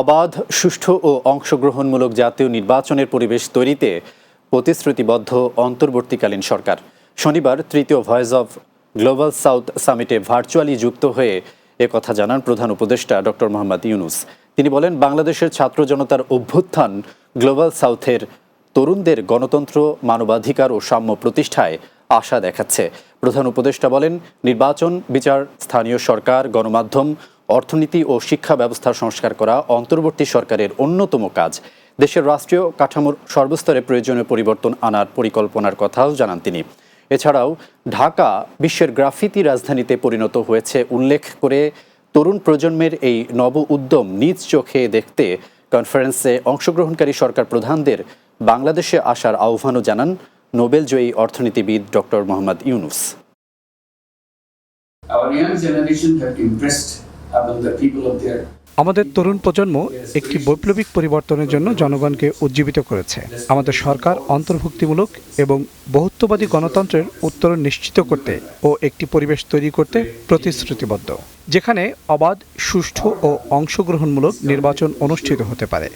অবাধ, সুষ্ঠু ও অংশগ্রহণমূলক জাতীয় নির্বাচনের পরিবেশ তৈরিতে প্রতিশ্রুতিবদ্ধ অন্তর্বর্তীকালীন সরকার। শনিবার তৃতীয় ভয়েস অব গ্লোবাল সাউথ সামিটে ভার্চুয়ালি যুক্ত হয়ে একথা জানান প্রধান উপদেষ্টা ডক্টর মোহাম্মদ ইউনুস। তিনি বলেন, বাংলাদেশের ছাত্র জনতার অভ্যুত্থান গ্লোবাল সাউথের তরুণদের গণতন্ত্র, মানবাধিকার ও সাম্য প্রতিষ্ঠায় আশা দেখাচ্ছে। প্রধান উপদেষ্টা বলেন, নির্বাচন, বিচার, স্থানীয় সরকার, গণমাধ্যম অর্থনীতি ও শিক্ষা ব্যবস্থা সংস্কার করা অন্তর্বর্তী সরকারের অন্যতম কাজ। দেশের রাষ্ট্রীয় কাঠামোর সর্বস্তরে প্রয়োজনীয় পরিবর্তন আনার পরিকল্পনার কথাও জানান তিনি। এছাড়াও ঢাকা বিশ্বের গ্রাফিতি রাজধানীতে পরিণত হয়েছে উল্লেখ করে তরুণ প্রজন্মের এই নব উদ্যম নিজ চোখে দেখতে কনফারেন্সে অংশগ্রহণকারী সরকার প্রধানদের বাংলাদেশে আসার আহ্বানও জানান নোবেলজয়ী অর্থনীতিবিদ doctor Mohammad Yunus. Our young generation have impressed আমাদের তরুণ প্রজন্ম একটি বৈপ্লবিক পরিবর্তনের জন্য জনগণকে উজ্জীবিত করেছে। আমাদের সরকার অন্তর্ভুক্তিমূলক এবং বহুত্ববাদী গণতন্ত্রের উত্তরণ নিশ্চিত করতে ও একটি পরিবেশ তৈরি করতে প্রতিশ্রুতিবদ্ধ যেখানে অবাধ সুষ্ঠু ও অংশগ্রহণমূলক নির্বাচন অনুষ্ঠিত হতে পারে।